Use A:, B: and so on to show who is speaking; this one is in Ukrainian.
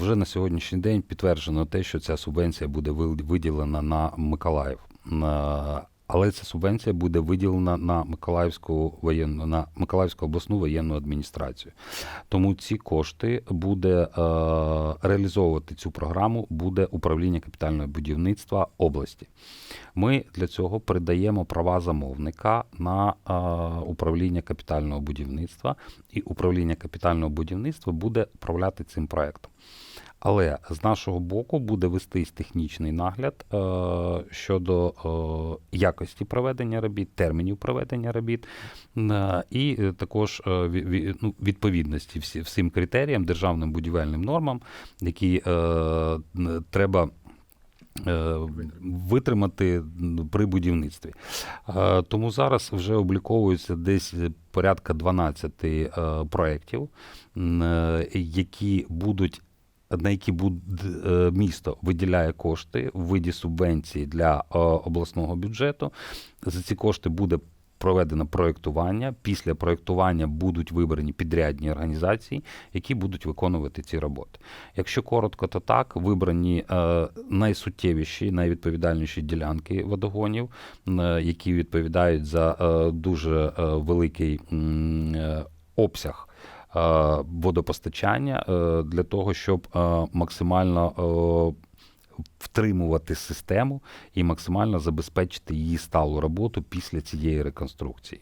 A: вже на сьогоднішній день підтверджено те, що ця субвенція буде виділена на Миколаїв. Але ця субвенція буде виділена на Миколаївську воєнну на Миколаївську обласну воєнну адміністрацію. Тому ці кошти буде е, реалізовувати цю програму буде управління капітального будівництва області. Ми для цього передаємо права замовника на е, управління капітального будівництва, і управління капітального будівництва буде управляти цим проектом. Але з нашого боку буде вестись технічний нагляд е, щодо е, якості проведення робіт, термінів проведення робіт, е, і також е, ві- ну, відповідності всі, всім критеріям, державним будівельним нормам, які е, треба. е, Витримати при будівництві. Е, Тому зараз вже обліковується десь порядка 12 е, проєктів, які будуть на які е, місто виділяє кошти в виді субвенції для е, обласного бюджету. За ці кошти буде проведено проєктування. Після проєктування будуть вибрані підрядні організації, які будуть виконувати ці роботи. Якщо коротко, то так вибрані е, найсуттєвіші, найвідповідальніші ділянки водогонів, які відповідають за дуже великий обсяг водопостачання е, для того, щоб е, максимально е, втримувати систему і максимально забезпечити її сталу роботу після цієї реконструкції.